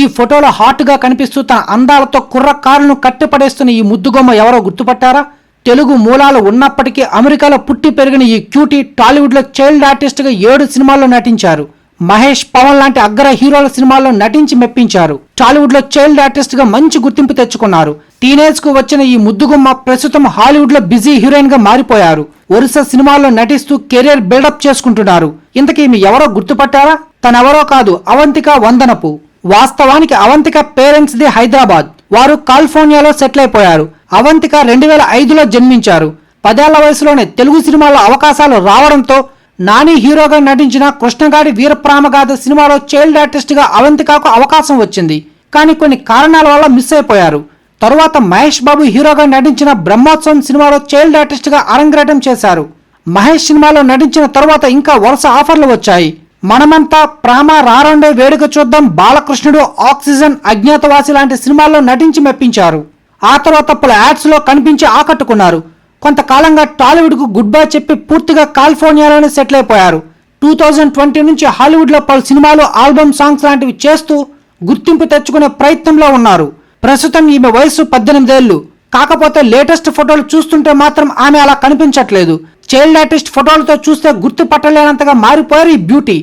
ఈ ఫోటోలో హాట్గా కనిపిస్తూ తన అందాలతో కుర్రకారులను కట్టిపడేస్తున్న ఈ ముద్దుగొమ్మ ఎవరో గుర్తుపట్టారా? తెలుగు మూలాలు ఉన్నప్పటికీ అమెరికాలో పుట్టి పెరిగిన ఈ క్యూటీ టాలీవుడ్లో చైల్డ్ ఆర్టిస్ట్గా ఏడు సినిమాల్లో నటించారు. మహేష్ పవన్ లాంటి అగ్ర హీరోల సినిమాల్లో నటించి మెప్పించారు. టాలీవుడ్లో చైల్డ్ ఆర్టిస్ట్గా మంచి గుర్తింపు తెచ్చుకున్నారు. టీనేజ్కు వచ్చిన ఈ ముద్దుగుమ్మ ప్రస్తుతం హాలీవుడ్లో బిజీ హీరోయిన్గా మారిపోయారు. వరుస సినిమాల్లో నటిస్తూ కెరీర్ బిల్డప్ చేసుకుంటున్నారు. ఇంతకీ మీ ఎవరో గుర్తుపట్టారా? తనెవరో కాదు అవంతిక వందనపు. వాస్తవానికి అవంతిక పేరెంట్స్ ది హైదరాబాద్. వారు కాలిఫోర్నియాలో సెటిల్ అయిపోయారు. అవంతిక రెండు వేల ఐదులో జన్మించారు. పదేళ్ళ వయసులోనే తెలుగు సినిమాల్లో అవకాశాలు రావడంతో నాని హీరోగా నటించిన కృష్ణగాడి వీరప్రామగాథ సినిమాలో చైల్డ్ ఆర్టిస్ట్గా అవంతికకు అవకాశం వచ్చింది. కానీ కొన్ని కారణాల వల్ల మిస్ అయిపోయారు. తరువాత మహేష్ బాబు హీరోగా నటించిన బ్రహ్మోత్సవం సినిమాలో చైల్డ్ ఆర్టిస్ట్గా అరంగేటం చేశారు. మహేష్ సినిమాలో నటించిన తరువాత ఇంకా వరుస ఆఫర్లు వచ్చాయి. మనమంతా ప్రామ రారండే వేడుక చూద్దాం. బాలకృష్ణుడు ఆక్సిజన్ అజ్ఞాతవాసి లాంటి సినిమాల్లో నటించి మెప్పించారు. ఆ తర్వాత పలు యాడ్స్లో కనిపించి ఆకట్టుకున్నారు. కొంతకాలంగా టాలీవుడ్కు గుడ్ బై చెప్పి పూర్తిగా కాలిఫోర్నియాలోనే సెటిల్ అయిపోయారు. టూ థౌజండ్ ట్వంటీ నుంచి హాలీవుడ్లో పలు సినిమాలు ఆల్బమ్ సాంగ్స్ లాంటివి చేస్తూ గుర్తింపు తెచ్చుకునే ప్రయత్నంలో ఉన్నారు. ప్రస్తుతం ఈమె వయసు పద్దెనిమిదేళ్ళు కాకపోతే లేటెస్ట్ ఫోటోలు చూస్తుంటే మాత్రం ఆమె అలా కనిపించట్లేదు. చైల్డ్ ఆర్టిస్ట్ ఫోటోలతో చూస్తే గుర్తుపట్టలేనంతగా మారిపోయారు ఈ బ్యూటీ.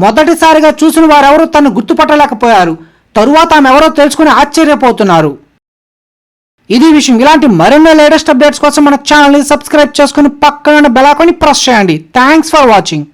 మొదటిసారిగా చూసిన వారెవరూ తను గుర్తుపట్టలేకపోయారు. తరువాత ఆమె ఎవరో తెలుసుకుని ఆశ్చర్యపోతున్నారు. ఇది విషయం. ఇలాంటి మరెన్నో లేటెస్ట్ అప్డేట్స్ కోసం మన ఛానల్ని సబ్స్క్రైబ్ చేసుకుని పక్కన బెలాకొని ప్రెస్ చేయండి. Thanks for watching